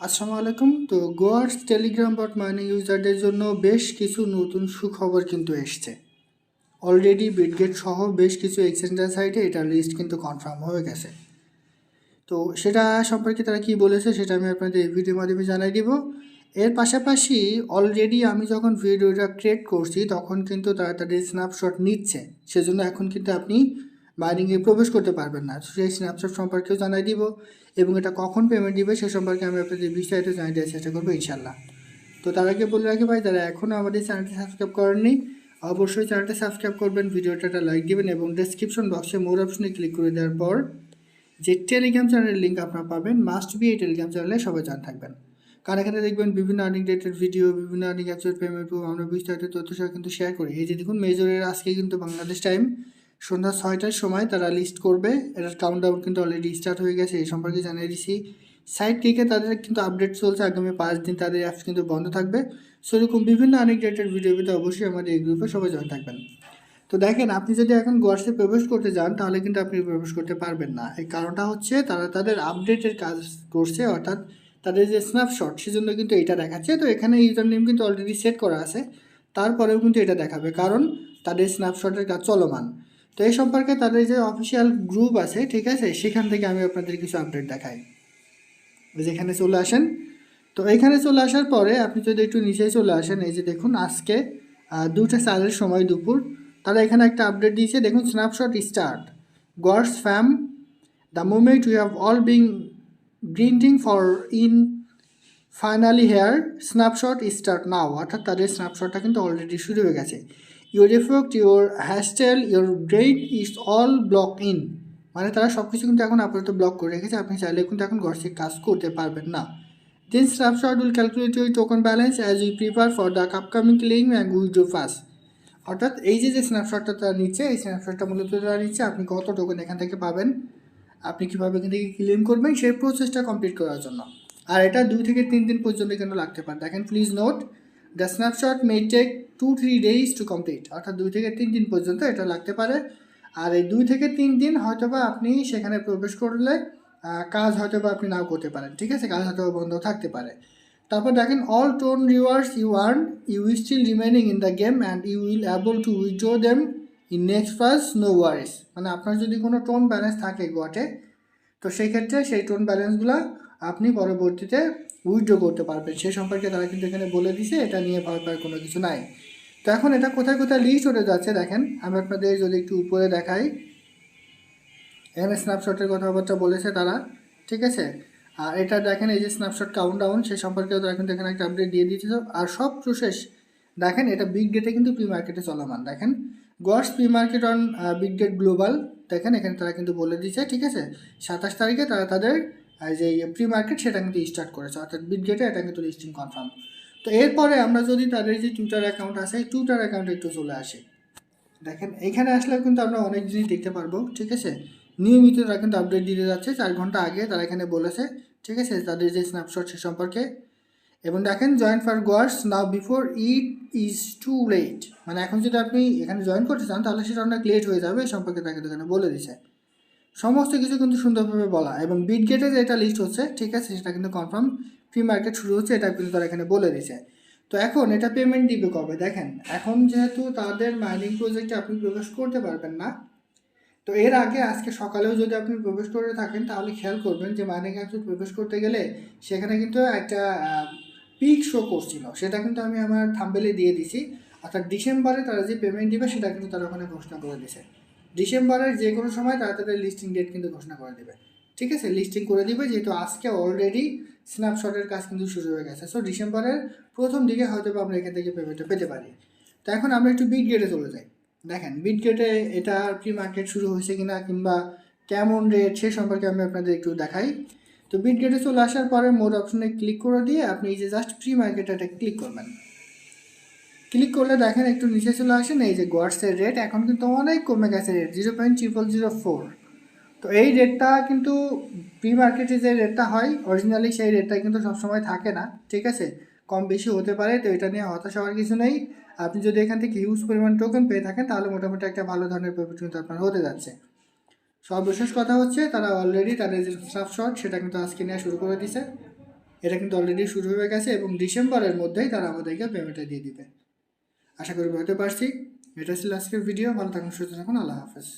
আসসালামু আলাইকুম। তো গোয়ার্স টেলিগ্রাম বট মাইনিং ইউজারদের জন্য বেশ কিছু নতুন সুখবর কিন্তু এসছে। অলরেডি বিটগেট সহ বেশ কিছু এক্সচেঞ্জার সাইটে এটার লিস্ট কিন্তু কনফার্ম হয়ে গেছে। তো সেটা সম্পর্কে তারা কি বলেছে সেটা আমি আপনাদের এই ভিডিওর মাধ্যমে জানাই দিব। এর পাশাপাশি অলরেডি আমি যখন ভিডিওটা ক্রিয়েট করছি তখন কিন্তু তারা তাদের স্ন্যাপশট নিচ্ছে। সেজন্য এখন কিন্তু আপনি মাইনিংয়ে প্রবেশ করতে পারবেন না। সেই স্ন্যাপশট সম্পর্কেও জানাই দিব এবং এটা কখন পেমেন্ট দিবে সে সম্পর্কে আমি আপনাদের বিস্তারিত জানিয়ে দেওয়ার চেষ্টা করব ইনশাল্লাহ তো তার আগে বলে রাখি ভাই, যারা এখনও আমাদের চ্যানেলটি সাবস্ক্রাইব করেননি, অবশ্যই চ্যানেলটা সাবস্ক্রাইব করবেন, ভিডিওটা একটা লাইক দিবেন এবং ডেসক্রিপশন বক্সে মোর অপশনে ক্লিক করে দেওয়ার পর যে টেলিগ্রাম চ্যানেলের লিঙ্ক আপনারা পাবেন মাস্ট বি এই টেলিগ্রাম চ্যানেলে সবাই জান থাকবেন। কারণ এখানে দেখবেন বিভিন্ন আর্নিং ডেটের ভিডিও বিভিন্ন আর্নিং অ্যাপসের পেমেন্ট আমরা বিস্তারিত তথ্য সহ কিন্তু শেয়ার করি। এই যে দেখুন মেজরের আজকে কিন্তু বাংলাদেশ টাইম সন্ধ্যা ছয়টার সময় তারা লিস্ট করবে। এটার কাউন্টডাউন কিন্তু অলরেডি স্টার্ট হয়ে গেছে, এই সম্পর্কে জানিয়ে দিচ্ছি সাইট কিকে তাদের কিন্তু আপডেট চলছে। আগামী পাঁচ দিন তাদের অ্যাপস কিন্তু বন্ধ থাকবে। সেরকম বিভিন্ন আর্নিং ডেটের ভিডিও পেতে অবশ্যই আমাদের এই গ্রুপে সবাই জয়েন থাকবেন। তো দেখেন, আপনি যদি এখন গোয়ার্সে প্রবেশ করতে যান, তাহলে কিন্তু আপনি প্রবেশ করতে পারবেন না। এই কারণটা হচ্ছে তারা তাদের আপডেটের কাজ করছে, অর্থাৎ তাদের যে স্ন্যাপশট সেজন্য কিন্তু এটা দেখাচ্ছে। তো এখানে ইউজার নেম কিন্তু অলরেডি সেট করা আছে। তারপরেও কিন্তু এটা দেখাবে। কারণ তাদের স্ন্যাপশটের কাজ চলমান। তো এই সম্পর্কে তাদের যে অফিসিয়াল গ্রুপ আছে, ঠিক আছে? সেখান থেকে আমি আপনাদের কিছু আপডেট দেখাই। যেখানে চলে আসেন। তো এখানে চলে আসার পরে আপনি যদি একটু নিচে চলে আসেন, এই যে দেখুন আজকে দুটা চারের সময় দুপুর। তারা এখানে একটা আপডেট দিয়েছে। দেখুন snapshot start Gods fam the moment you have all been grinding for is finally here snapshot start now অর্থাৎ তাদের স্ন্যাপশটটা কিন্তু অলরেডি শুরু হয়ে গেছে। Your effort your hustle your brain is all block in মানে তারা সব কিছু কিন্তু এখন আপাতত ব্লক করে রেখেছে, আপনি চাইলে কিন্তু এখন গর্ষে কাজ করতে পারবেন না। দিন snapshot will calculate your token balance as you prepare for the upcoming claim and withdrawal phase অর্থাৎ এই যে যে স্ন্যাপশটটা তারা নিচ্ছে, এই স্ন্যাপশটটা মূলত তারা নিচ্ছে, আপনি কত টোকেন এখান থেকে পাবেন, আপনি কীভাবে এখান থেকে ক্লেম করবেন, সেই প্রসেসটা কমপ্লিট করার জন্য। আর এটা দুই থেকে তিন দিন পর্যন্ত কিন্তু লাগতে পারে। দেখেন please note the snapshot may take two three days to complete অর্থাৎ দুই থেকে তিন দিন পর্যন্ত এটা লাগতে পারে। আর এই দুই থেকে তিন দিন হয়তোবা আপনি সেখানে প্রবেশ করলে কাজ হয়তোবা আপনি নাও করতে পারেন। ঠিক আছে? কাজ হয়তো বন্ধ থাকতে পারে। তারপর দেখেন all token rewards you earn you still remaining in the game and you will able to withdraw them in next phase no worries মানে আপনার যদি কোনো টোন ব্যালেন্স থাকে গোয়াটে তো সেই ক্ষেত্রে সেই টোন ব্যালেন্সগুলো আপনি পরবর্তীতে উইথড্র করতে পারবেন। সে সম্পর্কে তারা কিন্তু এখানে বলে দিছে, এটা নিয়ে ভয় কোনো কিছু নাই। তো এখন এটা কোথায় কোথায় লিস্ট হতে যাচ্ছে দেখেন, আমি আপনাদের যদি একটু উপরে দেখাই। এখানে স্ন্যাপশটের কথাবার্তা বলেছে তারা, ঠিক আছে? আর এটা দেখেন, এই যে স্ন্যাপশট কাউন্ট ডাউন সে সম্পর্কেও তারা কিন্তু এখানে একটা আপডেট দিয়ে দিয়েছে। আর সব প্রসেস দেখেন, এটা বিগ ডেটে কিন্তু প্রি মার্কেটে চলমান, দেখেন। Gods pre market on Bitget global দেখেন, এখানে তারা কিন্তু বলে দিয়েছে, ঠিক আছে? সাতাশ তারিখে তারা তাদের যে প্রি মার্কেট সেটা কিন্তু স্টার্ট করেছে, অর্থাৎ বিগ ডেটে এটা কিন্তু লিস্টিং কনফার্ম তো এরপরে আমরা যদি তাদের যে টুইটার অ্যাকাউন্ট আছে টুইটার অ্যাকাউন্টে একটু চলে আসি। দেখেন, এখানে আসলে কিন্তু আমরা অনেক জিনিস দেখতে পারব, ঠিক আছে? নিয়মিত তারা কিন্তু আপডেট দিতে যাচ্ছে, চার ঘণ্টা আগে তারা এখানে বলেছে, ঠিক আছে? তাদের যে স্ন্যাপশট সে সম্পর্কে। এবং দেখেন join for goers now before it is too late মানে এখন যদি আপনি এখানে জয়েন করতে চান, তাহলে সেটা অনেক লেট হয়ে যাবে, এই সম্পর্কে তাকে এখানে বলে দিছে। সমস্ত কিছু কিন্তু সুন্দরভাবে বলা এবং বিট গেটে যেটা লিস্ট হচ্ছে, ঠিক আছে, সেটা কিন্তু কনফার্ম ফ্রি মার্কেট শুরু হচ্ছে, এটা কিন্তু তারা এখানে বলে দিছে তো এখন এটা পেমেন্ট দিবে কবে? দেখেন, এখন যেহেতু তাদের মাইনিং প্রজেক্টে আপনি প্রবেশ করতে পারবেন না, তো এর আগে আজকে সকালেও যদি আপনি প্রবেশ করে থাকেন, তাহলে খেয়াল করবেন যে মাইনিং অ্যাপসে প্রবেশ করতে গেলে সেখানে কিন্তু একটা পিক শো করছিল। সেটা কিন্তু আমি আমার থাম্বেলে দিয়ে দিছি অর্থাৎ ডিসেম্বরে তারা যে পেমেন্ট দিবে, সেটা কিন্তু তারা ওখানে ঘোষণা করে দিছে ডিসেম্বরের যে কোনো সময় তারা তাদের লিস্টিং ডেট কিন্তু ঘোষণা করে দেবে। ঠিক আছে? লিস্টিং করে দিবে যেহেতু আজকে অলরেডি স্ন্যাপশটের কাজ কিন্তু শুরু হয়ে গেছে। সো ডিসেম্বরের প্রথম দিকে হয়তো আমরা এখান থেকে পেমেন্টটা পেতে পারি। তো এখন আমরা একটু বিট গেটে চলে যাই। দেখেন বিট গেটে এটা প্রি মার্কেট শুরু হয়েছে কিনা কিংবা কেমন রেট সে সম্পর্কে আমি আপনাদের একটু দেখাই। তো বিট গেটে চলে আসার পরে মোড অপশনে ক্লিক করে দিয়ে আপনি এই যে জাস্ট প্রি মার্কেট ক্লিক করবেন। ক্লিক করলে দেখেন একটু নিচে চলে আসেন, এই যে গোয়ার্সের রেট এখন কিন্তু অনেক কমে গেছে rate zero point triple zero four তো এই রেটটা কিন্তু প্রি মার্কেটে যে রেটটা হয় অরিজিনালি সেই রেটটা কিন্তু সবসময় থাকে না, ঠিক আছে? কম বেশি হতে পারে, তো এটা নিয়ে হতাশ হওয়ার কিছু নেই। আপনি যদি এখান থেকে হিউজ পরিমাণ টোকেন পেয়ে থাকেন, তাহলে মোটামুটি একটা ভালো ধরনের প্রফিট কিন্তু আপনার হতে যাচ্ছে। সর্বশেষ কথা হচ্ছে, তারা অলরেডি তাদের যে স্ন্যাপশট সেটা কিন্তু আজকে নেওয়া শুরু করে দিছে। এটা কিন্তু অলরেডি শুরু হয়ে গেছে এবং ডিসেম্বরের মধ্যেই তারা আমাদেরকে পেমেন্টটা দিয়ে দিবে। আশা করি বুঝতে পারছি। এটা ছিল আজকের ভিডিও ভালো থাকুন সুস্থ থাকুন। আল্লাহ হাফেজ।